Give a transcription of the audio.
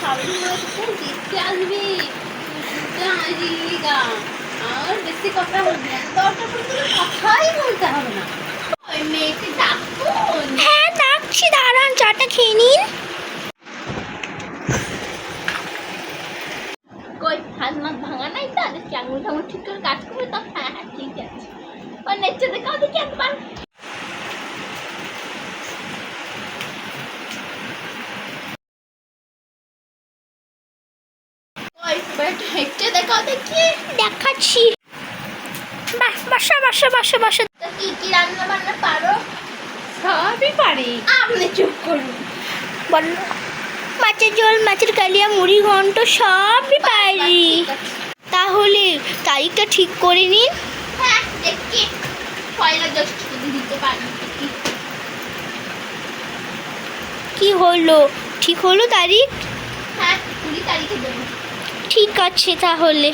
শাশুড়ি মা তো দেখতে আসবে শুনতে আসিগা আর বেশি কথা বলবি না দরকার পড়লে কথাই বলতে হবে না চাটা খেয়ে নিন। মাত ভাঙা নাই তো? ঠিক করে কাজ করবে তো? হ্যাঁ হ্যাঁ ঠিক আছে। ও, নেচে বেটা হেঁটে দেখাও দেখি দেখাচ্ছি। বাসা বাসা বাসা বাসা। কি কি রান্না বান্না পারো সবই পারি। আপনি চুপ করুন বল মাছের কালিয়া মুড়ি ঘন্ট সবই পারি। তাহলে তারিখটা ঠিক করে নিন। হ্যাঁ দেখি। পয়লা জ্যৈষ্ঠ দিতে পারি কি হলো? ঠিক হলো তারিখ? হ্যাঁ কুড়ি তারিখে দেবো। ঠিক আছে তাহলে।